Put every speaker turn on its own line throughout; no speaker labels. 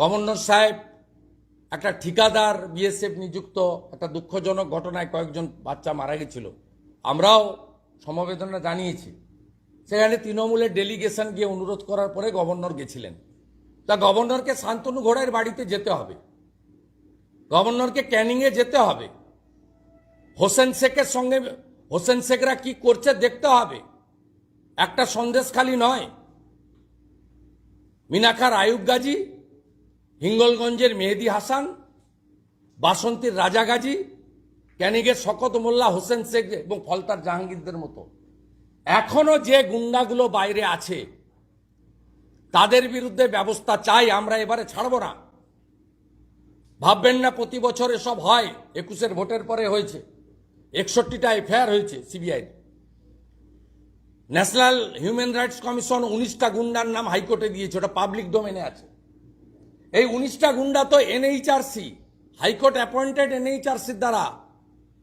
Governor সাহেব একটা ঠিকাদার বিএসএফ নিযুক্ত, একটা দুঃখজনক ঘটনায় কয়েকজন বাচ্চা মারা গেছিল। আমরাও সমবেদনা জানিয়েছি। সেখানে তৃণমূলের ডেলিগেশন গিয়ে অনুরোধ করার পরে গভর্নর গেছিলেন। তা গভর্নরকে শান্তনু ঘোড়ার বাড়িতে যেতে হবে। গভর্নরকে ক্যানিংয়ে যেতে হবে। হোসেন শেখের সঙ্গে, হোসেন শেখরা কি করছে দেখতে হবে। একটা সন্দেশ খালি নয়। মিনাখার আয়ুব গাজী হিঙ্গলগঞ্জের মেহেদি হাসান, বাসন্তীর রাজা গাজী ক্যানিগের শকত মোল্লা, হোসেন শেখ এবং ফলতার জাহাঙ্গীরদের মতো। এখনও যে গুন্ডাগুলো বাইরে আছে, তাদের বিরুদ্ধে ব্যবস্থা চাই, আমরা এবারে ছাড়ব না। ভাববেন না প্রতি বছর এসব হয়, একুশের ভোটের পরে হয়েছে। একষট্টিটা এফআইআর হয়েছে CBI national human rights commission উনিশটা গুন্ডার নাম হাইকোর্টে দিয়েছে, ওটা পাবলিক ডোমেনে আছে। এই উনিশটা গুন্ডা তো এনএইচআরসি হাইকোর্ট অ্যাপয়েন্টেড এনএইচআরসির দ্বারা।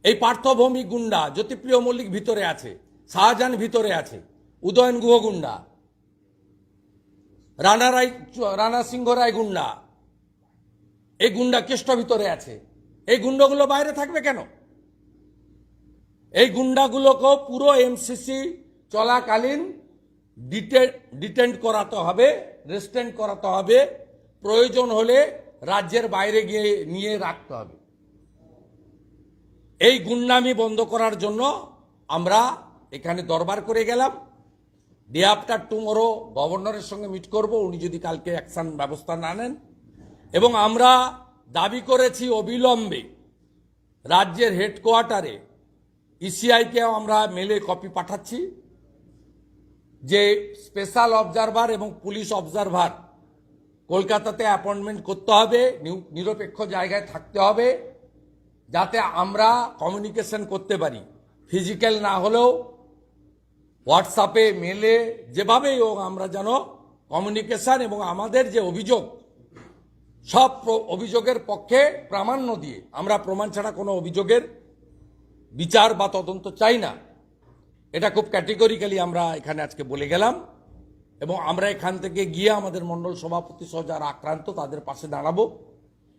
এই পার্থভৌমিক গুন্ডা, জ্যোতিপ্রিয় মল্লিক ভিতরে আছে, শাহজাহান ভিতরে আছে, উদয়ন গুহ গুন্ডা, রানা রায়, রানা সিংহ রায় গুন্ডা। এই গুন্ডা কেষ্ট ভিতরে আছে। এই গুন্ডাগুলো বাইরে থাকবে কেন? এই গুন্ডাগুলোকেও পুরো এমসিসি চলাকালীন ডিটেন্ড করাতে হবে রেস্টেন্ট করাতে হবে। প্রয়োজন হলে রাজ্যের বাইরে গিয়ে নিয়ে রাখতে হবে। এই গুন্ডামি বন্ধ করার জন্য আমরা এখানে দরবার করে গেলাম। ডে আফটার টুমোরো গভর্নরের সঙ্গে মিট করব, উনি যদি কালকে অ্যাকশন ব্যবস্থা না নেন। এবং আমরা দাবি করেছি অবিলম্বে রাজ্যের হেডকোয়ার্টারে ইসিআইকে আমরা মেলে কপি পাঠাচ্ছি যে স্পেশাল অবজারভার এবং পুলিশ অবজারভার কলকাতাতে অ্যাপয়েন্টমেন্ট করতে হবে নিরপেক্ষ জায়গায় থাকতে হবে, যাতে আমরা কমিউনিকেশন করতে পারি। ফিজিক্যাল না হলেও হোয়াটসঅ্যাপে মেলে যেভাবেই হোক আমরা যেন কমিউনিকেশন এবং আমাদের যে অভিযোগ, সব অভিযোগের পক্ষে প্রামাণ্য দিয়ে আমরা প্রমাণ ছাড়া কোনো অভিযোগের বিচার বা তদন্ত চাই না। এটা খুব ক্যাটেগরিক্যালি আমরা এখানে আজকে বলে গেলাম। এবং আমরা এখান থেকে গিয়ে আমাদের মণ্ডল সভাপতি সহ যারা আক্রান্ত, তাদের পাশে দাঁড়াবো।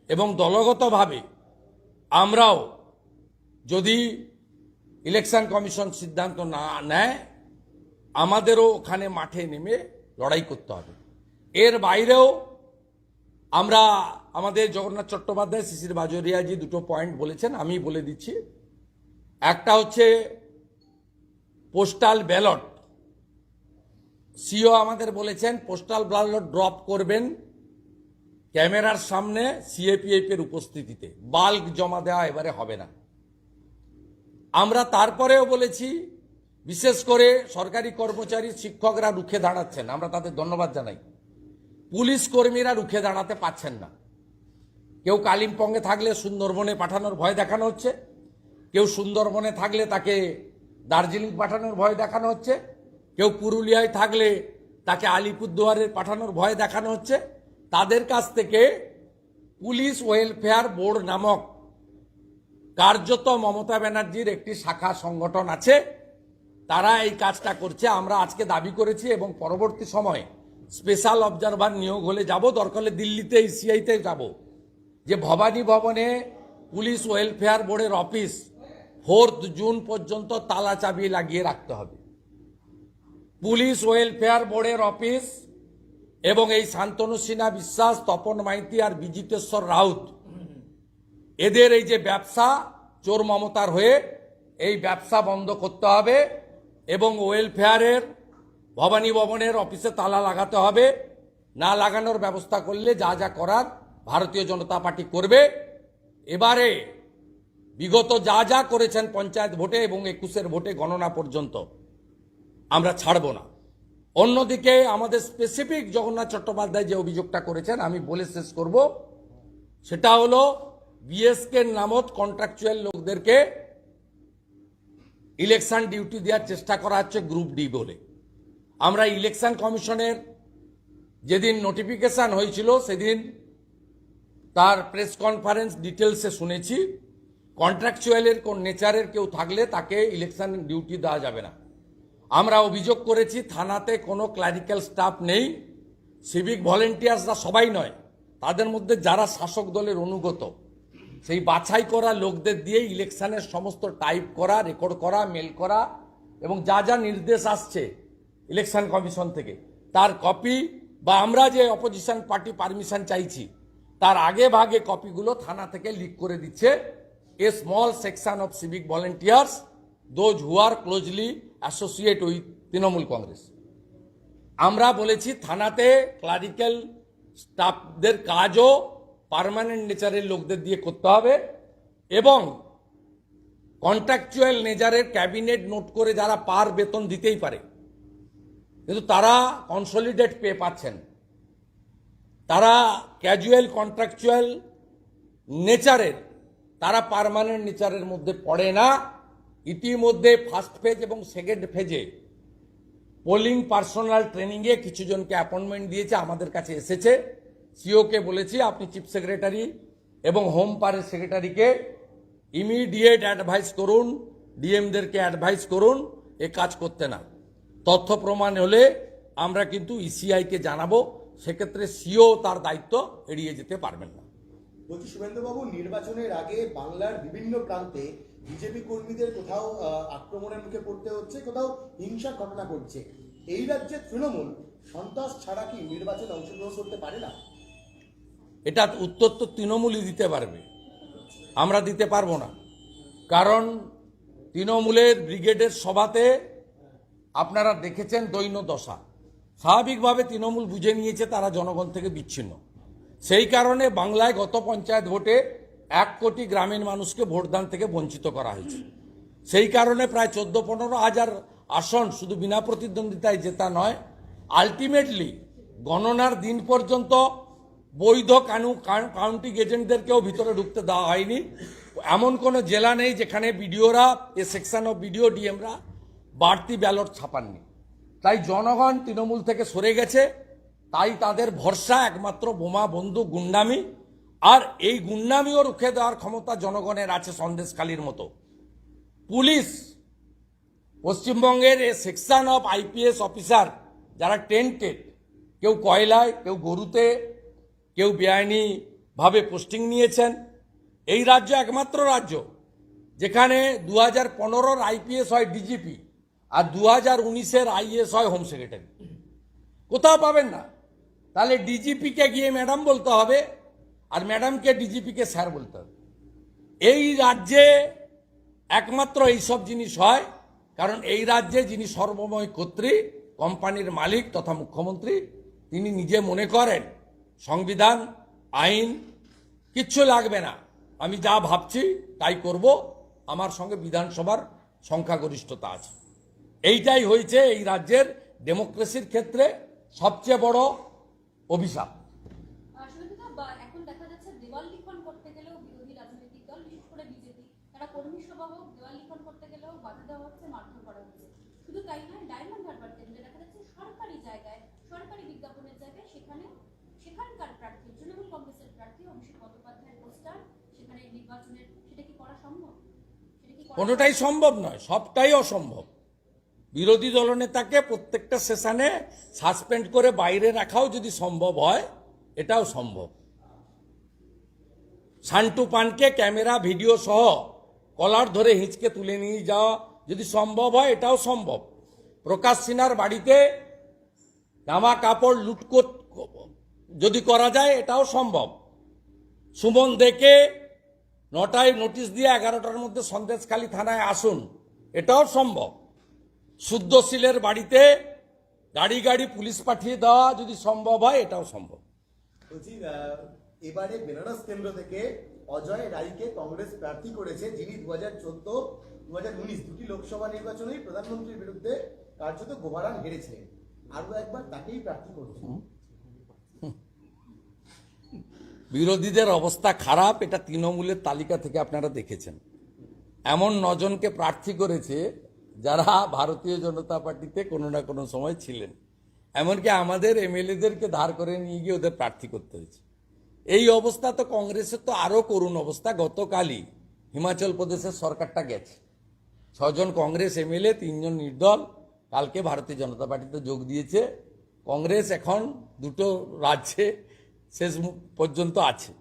এবং দলগতভাবে আমরাও যদি ইলেকশন কমিশন সিদ্ধান্ত না নেয়, আমাদেরও ওখানে মাঠে নেমে লড়াই করতে হবে। এর বাইরেও আমরা আমাদের জগন্নাথ চট্টোপাধ্যায়, শিশির বাজরিয়াজি দুটো পয়েন্ট বলেছেন, আমি বলে দিচ্ছি। একটা হচ্ছে পোস্টাল ব্যালট সিও আমাদের বলেছেন পোস্টাল ব্যালট ড্রপ করবেন ক্যামেরার সামনে সিএপিএফ এর উপস্থিতিতে। বাল্ক জমা দেওয়া এবারে হবে না। আমরা তারপরেও বলেছি, বিশেষ করে সরকারি কর্মচারী শিক্ষকরা রুখে দাঁড়াচ্ছেন, আমরা তাদের ধন্যবাদ জানাই। পুলিশ কর্মীরা রুখে দাঁড়াতে পাচ্ছেন না। কেউ কালিম্পংয়ে থাকলে সুন্দরবনে পাঠানোর ভয় দেখানো হচ্ছে, কেউ সুন্দরবনে থাকলে তাকে দার্জিলিং পাঠানোর ভয় দেখানো হচ্ছে। কেউ পুরুলিয়ায় থাকলে তাকে আলিপুরদুয়ারে পাঠানোর ভয় দেখানো হচ্ছে। তাদের কাছ থেকে পুলিশ ওয়েলফেয়ার বোর্ড নামক কার্যত মমতা ব্যানার্জির একটি শাখা সংগঠন আছে। তারা এই কাজটা করছে। আমরা আজকে দাবি করেছি এবং পরবর্তী সময়ে স্পেশাল অবজারভার নিয়োগ হলে যাব। দরকার দিল্লিতে সিআইতে যাব। যে ভবানী ভবনে পুলিশ ওয়েলফেয়ার বোর্ডের অফিস, ফোর্থ জুন পর্যন্ত তালা চাবি লাগিয়ে রাখতে হবে। পুলিশ ওয়েলফেয়ার বোর্ডের অফিস এবং এই শান্তনু সিনহা বিশ্বাস, তপন মাইতি আর বিজিতেশ্বর রাউত। এদের এই যে ব্যবসা, চোর মমতার হয়ে এই ব্যবসা বন্ধ করতে হবে এবং ওয়েলফেয়ারের, ভবানী ভবনের অফিসে তালা লাগাতে হবে। না লাগানোর ব্যবস্থা করলে যা যা করার ভারতীয় জনতা পার্টি করবে। এবারে বিগত যা যা করেছেন পঞ্চায়েত ভোটে এবং একুশের ভোটে গণনা পর্যন্ত। আমরা ছাড়ব না। অন্যদিকে আমাদের স্পেসিফিক জগন্নাথ চট্টোপাধ্যায় যে অভিযোগটা করেছেন, আমি বলে শেষ করব। সেটা হলো বিএসকে নামত কন্ট্রাকচুয়াল লোকদেরকে ইলেকশন ডিউটি দেওয়ার চেষ্টা করা হচ্ছে গ্রুপ ডি বলে। আমরা ইলেকশন কমিশনের যেদিন নোটিফিকেশন হয়েছিল, সেদিন তার প্রেস কনফারেন্স ডিটেলসে শুনেছি। কন্ট্রাকচুয়ালের কোন নেচারের কেউ থাকলে তাকে ইলেকশন ডিউটি দেওয়া যাবে না। আমরা অভিযোগ করেছি, থানাতে কোনো ক্লারিক্যাল স্টাফ নেই সিভিক ভলেন্টিয়ার্সরা সবাই নয়, তাদের মধ্যে যারা শাসক দলের অনুগত, সেই বাছাই করা লোকদের দিয়ে ইলেকশনের সমস্ত টাইপ করা রেকর্ড করা মেল করা, এবং যা যা নির্দেশ আসছে ইলেকশন কমিশন থেকে, তার কপি বা আমরা যে অপোজিশন পার্টি পারমিশন চাইছি, তার আগে ভাগে কপিগুলো থানা থেকে লিক করে দিচ্ছে a small section of civic volunteers those who are closely associate with Trinamool Congress আমরা বলেছি থানাতে ক্লারিক্যাল স্টাফদের কাজও পার্মানেন্ট নেচারের লোকদের দিয়ে করতে হবে এবং কন্ট্রাকচুয়াল নেচারের ক্যাবিনেট নোট করে যারা পার বেতন দিতেই পারে, কিন্তু তারা কনসলিডেট পে পাচ্ছেন তারা ক্যাজুয়াল কন্ট্রাকচুয়াল নেচারের তারা পারমানেন্ট নেচারের মধ্যে পড়ে না। ইতিমধ্যে ফার্স্ট ফেজ এবং সেকেন্ড ফেজে পোলিং পার্সোনাল ট্রেনিংয়ে কিছু জনকে অ্যাপয়েন্টমেন্ট দিয়েছে, আমাদের কাছে এসেছে। সিওকে বলেছি, আপনি চিফ সেক্রেটারি এবং হোম পারের সেক্রেটারিকে ইমিডিয়েট অ্যাডভাইস করুন ডিএমদেরকে অ্যাডভাইস করুন, এ কাজ করতে না। তথ্য প্রমাণ হলে আমরা কিন্তু ইসিআইকে জানাব, সেক্ষেত্রে সিও তার দায়িত্ব এড়িয়ে যেতে পারবেন না।
বলছি, শুভেন্দুবাবু, নির্বাচনের আগে বাংলার বিভিন্ন প্রান্তে বিজেপি কর্মীদের কোথাও আক্রমণের মুখে পড়তে হচ্ছে, কোথাও হিংসা ঘটনা ঘটছে। এই রাজ্যে তৃণমূল সন্ত্রাস ছাড়া কি নির্বাচনে অংশগ্রহণ করতে পারে না?
এটা উত্তর তো তৃণমূলই দিতে পারবে। আমরা দিতে পারব না। কারণ তৃণমূলের ব্রিগেডের সভাতে আপনারা দেখেছেন দৈন্য দশা। স্বাভাবিকভাবে তৃণমূল বুঝে নিয়েছে তারা জনগণ থেকে বিচ্ছিন্ন। সেই কারণে বাংলায় গত পঞ্চায়েত ভোটে এক কোটি গ্রামীণ মানুষকে ভোটদান থেকে বঞ্চিত করা হয়েছে। সেই কারণে প্রায় চোদ্দ পনেরো হাজার আসন শুধু বিনা প্রতিদ্বন্দ্বিতায় জেতা নয় আলটিমেটলি গণনার দিন পর্যন্ত বৈধ কানু কাউন্টি এজেন্টদেরকেও ভিতরে ঢুকতে দেওয়া হয়নি। এমন কোনো জেলা নেই যেখানে বিডিওরা, এ সেকশন অফ বিডিও, ডিএমরা বাড়তি ব্যালট ছাপাননি। তাই জনগণ তৃণমূল থেকে সরে গেছে। তাই তাদের ভরসা একমাত্র বোমা বন্ধু গুন্ডামি আর এই গুন্ডামিও রুখে দেওয়ার ক্ষমতা জনগণের আছে সন্দেশকালীর মতো। পুলিশ, পশ্চিমবঙ্গের সেকশন অফ আইপিএস অফিসার যারা টেন্টেড কেউ কয়লায়, কেউ গরুতে, কেউ বেআইনিভাবে পোস্টিং নিয়েছেন। এই রাজ্য একমাত্র রাজ্য যেখানে দু হাজার পনেরোর আইপিএস হয় ডিজিপি আর দু হাজার উনিশের আইএস হয় হোম সেক্রেটারি কোথাও পাবেন না। তাহলে ডিজিপিকে গিয়ে ম্যাডাম বলতে হবে আর ম্যাডামকে ডিজিপিকে স্যার বলতে হবে। এই রাজ্যে একমাত্র এইসব জিনিস হয়, কারণ এই রাজ্যে যিনি সর্বময় কর্ত্রী, কোম্পানির মালিক তথা মুখ্যমন্ত্রী, তিনি নিজে মনে করেন, সংবিধান, আইন, কিচ্ছু লাগবে না। আমি যা ভাবছি তাই করব, আমার সঙ্গে বিধানসভার সংখ্যাগরিষ্ঠতা আছে। এইটাই হয়েছে এই রাজ্যের ডেমোক্রেসির ক্ষেত্রে সবচেয়ে বড় অভিশাপ
আসলে বা এখন দেখা যাচ্ছে দেওয়াল লিখন করতে গেলেও বিরোধী রাজনৈতিক দল বিশেষ করে বিজেপি তারা কর্মী সভা হোক দেওয়াল লিখন করতে গেলেও বাধা দেওয়া হচ্ছে মারধর করা হচ্ছে শুধু তাই নয় ডায়মন্ড হারবার কেন্দ্রে দেখা যাচ্ছে সরকারি জায়গায় সরকারি বিজ্ঞাপনের জায়গায় সেখানে সেখানকার প্রার্থী তৃণমূল কংগ্রেসের প্রার্থী অভিষেক বন্দ্যোপাধ্যায়ের পোস্টার সেখানে নির্বাচনের সেটা কি করা সম্ভব?
কোনোটাই সম্ভব? নয় সবটাই অসম্ভব। বিরোধী দলনেতাকে প্রত্যেকটা সেশনে সাসপেন্ড করে বাইরে রাখাও যদি সম্ভব হয় এটাও সম্ভব। সান্টু পানকে ক্যামেরা ভিডিও সহ কলার ধরে হিঁচকে তুলে নিয়ে যাওয়া যদি সম্ভব হয় এটাও সম্ভব। প্রকাশ সিনহার বাড়িতে জামা কাপড় লুটকোট যদি করা যায়, এটাও সম্ভব। সুমন দেখে নটায় নোটিশ দিয়ে এগারোটার মধ্যে সন্দেশখালী থানায় আসুন, এটাও সম্ভব। শুদ্ধশীলের বাড়িতে গাড়ি গাড়ি পুলিশ পাঠিয়ে দেওয়া যদি সম্ভব হয়, এটাও সম্ভব।
এবারে বেনারস কেন্দ্র থেকে অজয় রায়কে কংগ্রেস প্রার্থী করেছে, যিনি দু হাজার চোদ্দ দু হাজার উনিশ দুটি লোকসভা নির্বাচনেই প্রধানমন্ত্রীর বিরুদ্ধে কার্যত গোভারান হেরেছিলেন।
বিরোধীদের অবস্থা খারাপ, এটা তৃণমূলের তালিকা থেকে আপনারা দেখেছেন। এমন নজনকে প্রার্থী করেছে যারা ভারতীয় জনতা পার্টিতে কোনো না কোনো সময় ছিলেন। এমনকি আমাদের এমএলএদেরকে ধার করে নিয়ে গিয়ে ওদের প্রার্থী করতে হয়েছে। এই অবস্থা তো কংগ্রেসের তো আরও করুণ অবস্থা। গতকালই হিমাচল প্রদেশের সরকারটা গেছে। ছজন কংগ্রেস এমএলএ, তিনজন নির্দল। কালকে ভারতীয় জনতা পার্টিতে যোগ দিয়েছে। কংগ্রেস এখন দুটো রাজ্যে শেষ পর্যন্ত আছে।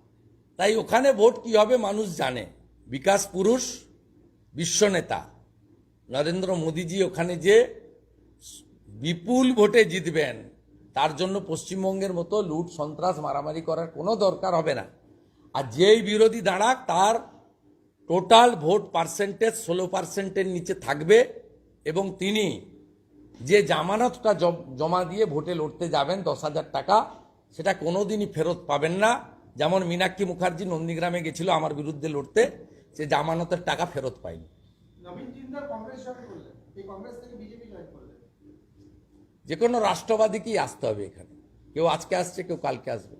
তাই ওখানে ভোট কি হবে মানুষ জানে। বিকাশ পুরুষ বিশ্বনেতা নরেন্দ্র মোদীজি ওখানে যে বিপুল ভোটে জিতবেন, তার জন্য পশ্চিমবঙ্গের মতো লুট, সন্ত্রাস, মারামারি করার কোনো দরকার হবে না। আর যেই বিরোধী দাঁড়াক, তার টোটাল ভোট পার্সেন্টেজ ষোলো পার্সেন্টের নিচে থাকবে এবং তিনি যে জামানতটা জমা দিয়ে ভোটে লড়তে যাবেন দশ হাজার টাকা সেটা কোনোদিনই ফেরত পাবেন না। যেমন মীনাক্ষী মুখার্জি নন্দীগ্রামে গেছিল আমার বিরুদ্ধে লড়তে সে জামানতের টাকা ফেরত পায়নি।
নবীন জিন্দাল কংগ্রেস জয়েন করলেন। এই কংগ্রেস থেকে বিজেপি জয়েন করলেন।
যে কোনো রাষ্ট্রবাদীকেই আসতে হবে এখানে। কেউ আজকে আসছে কেউ কালকে আসবে।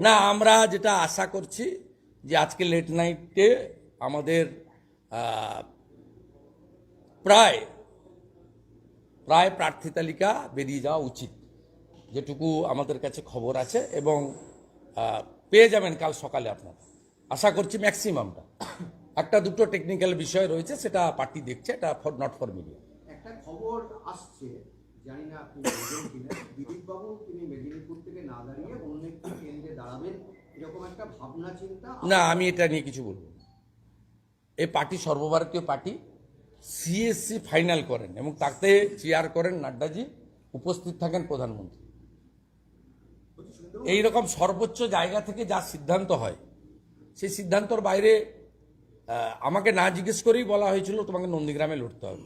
না আমরা যেটা আশা করছি যে আজকে লেট নাইটে আমাদের প্রায় প্রায় প্রার্থী তালিকা বেরিয়ে যাওয়া উচিত। যেটুকু আমাদের কাছে খবর আছে এবং পেয়ে যাবেন কাল সকালে আপনারা। আশা করছি ম্যাক্সিমামটা। একটা দুটো টেকনিক্যাল বিষয় রয়েছে সেটা পার্টি দেখছে এটা ফর নট ফর মিডিয়া
একটা খবর আসছে জানি না আপনি বলবেন কিনা দিলীপ বাবু তিনি মেদিনীপুর থেকে না দাঁড়িয়ে অন্য একটি কেন্দ্রে দাঁড়াবেন এরকম একটা ভাবনা চিন্তা
না আমি এটা নিয়ে কিছু বলব এই পার্টি সর্বভারতীয় পার্টি সিএসসি ফাইনাল করেন এবং তাতে চেয়ার করেন নাড্ডাজি, উপস্থিত থাকেন প্রধানমন্ত্রী। এই রকম সর্বোচ্চ জায়গা থেকে যা সিদ্ধান্ত হয়, সেই সিদ্ধান্তর বাইরে আমাকে না জিজ্ঞেস করেই বলা হয়েছিল, তোমাকে নন্দীগ্রামে লড়তে হবে।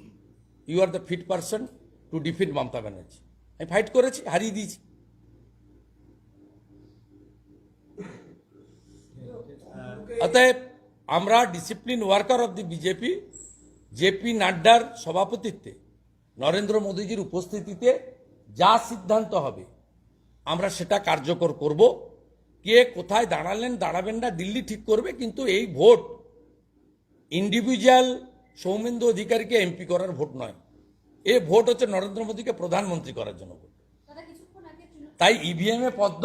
You are the fit person to defeat Mamata Banerjee. আমি ফাইট করেছি, হারিয়ে দিয়েছি। অতএব আমরা discipline worker of the BJP JP নাড্ডার সভাপতিত্বে নরেন্দ্র মোদীজির উপস্থিতিতে যা সিদ্ধান্ত হবে আমরা সেটা কার্যকর করব। কে কোথায় দাঁড়ালেন দাঁড়াবেন না দিল্লি ঠিক করবে কিন্তু এই ভোট ইন্ডিভিজুয়াল সৌমেন্দু অধিকারীকে এমপি করার ভোট নয়। এ ভোট হচ্ছে নরেন্দ্র মোদীকে প্রধানমন্ত্রী করার জন্য ভোট। তাই ইভিএম এ পদ্ম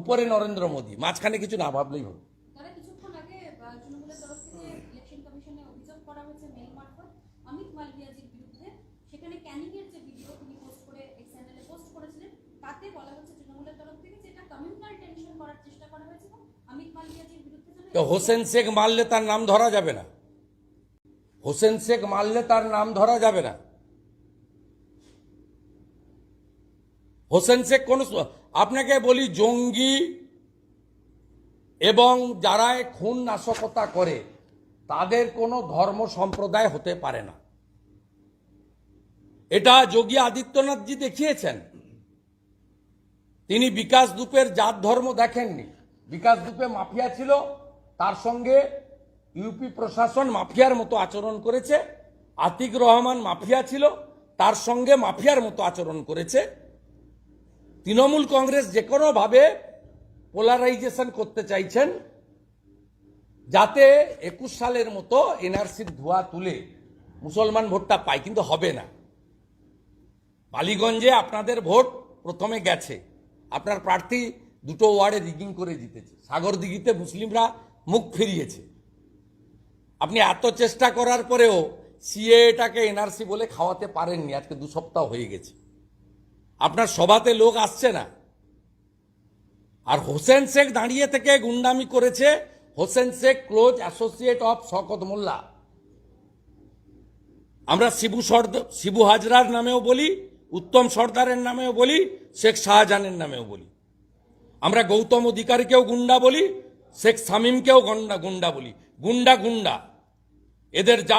উপরে নরেন্দ্র মোদী মাঝখানে কিছু না ভাবলেই হবে
তারা কিছুক্ষণ আগে আহ, তৃণমূলের তরফ থেকে ইলেকশন কমিশনে অভিযোগ করা হয়েছে মেইল মারফত। অমিত মালভিয়াজির বিরুদ্ধে সেখানে ক্যানিং এর যে ভিডিও তিনি পোস্ট করে, এই চ্যানেলে পোস্ট করেছিলেন, তাতে বলা হচ্ছে তৃণমূলের তরফ থেকে যে এটা কমিউনাল টেনশন করার চেষ্টা করা হয়েছে। অমিত মালভিয়াজির বিরুদ্ধে
তো হোসেন শেখ মারলে তার নাম ধরা যাবে না। হোসেন শেখ মারলে তার নাম ধরা যাবে না। হোসেন শেখ কোন আপনাকে বলি জঙ্গি এবং যারা খুন নাশকতা করে তাদের কোনো ধর্ম সম্প্রদায় হতে পারে না। এটা যোগী আদিত্যনাথজি দেখিয়েছেন। তিনি বিকাশ দুপের জাত ধর্ম দেখেননি। বিকাশ দুপে মাফিয়া ছিল, তার সঙ্গে ইউপি প্রশাসন মাফিয়ার মতো আচরণ করেছে, আতিক রহমান মাফিয়া ছিল, তার সঙ্গে মাফিয়ার মতো আচরণ করেছে। তৃণমূল কংগ্রেস যে কোনোভাবে পোলারাইজেশন করতে চাইছেন যাতে একুশ সালের মতো এনআরসির ধোয়া তুলে মুসলমান ভোটটা পায়, কিন্তু হবে না। বালিগঞ্জে আপনাদের ভোট প্রথমে গেছে। আপনার প্রার্থী দুটো ওয়ার্ডে রিগিং করে জিতেছে। সাগরদিঘিতে মুসলিমরা মুখ ফিরিয়েছে। আপনি এত চেষ্টা করার পরেও সিএটাকে এনআরসি বলে খাওয়াতে পারেননি, আজকে দু সপ্তাহ হয়ে গেছে। আপনার সভাতে লোক আসছে না। আর হোসেন শেখ দাঁড়িয়ে থেকে গুন্ডামি করেছে Hossain Sheikh close associate of Shaukat Molla. আমরা শিবু সর্দার শিবু হাজরার নামেও বলি, উত্তম সর্দারের নামেও বলি, শেখ শাহজাহানের নামেও বলি। আমরা গৌতম অধিকারীকেও গুন্ডা বলি, শেখ শামীমকেও গন্ডা গুন্ডা বলি। গুন্ডা গুন্ডা। এদের যা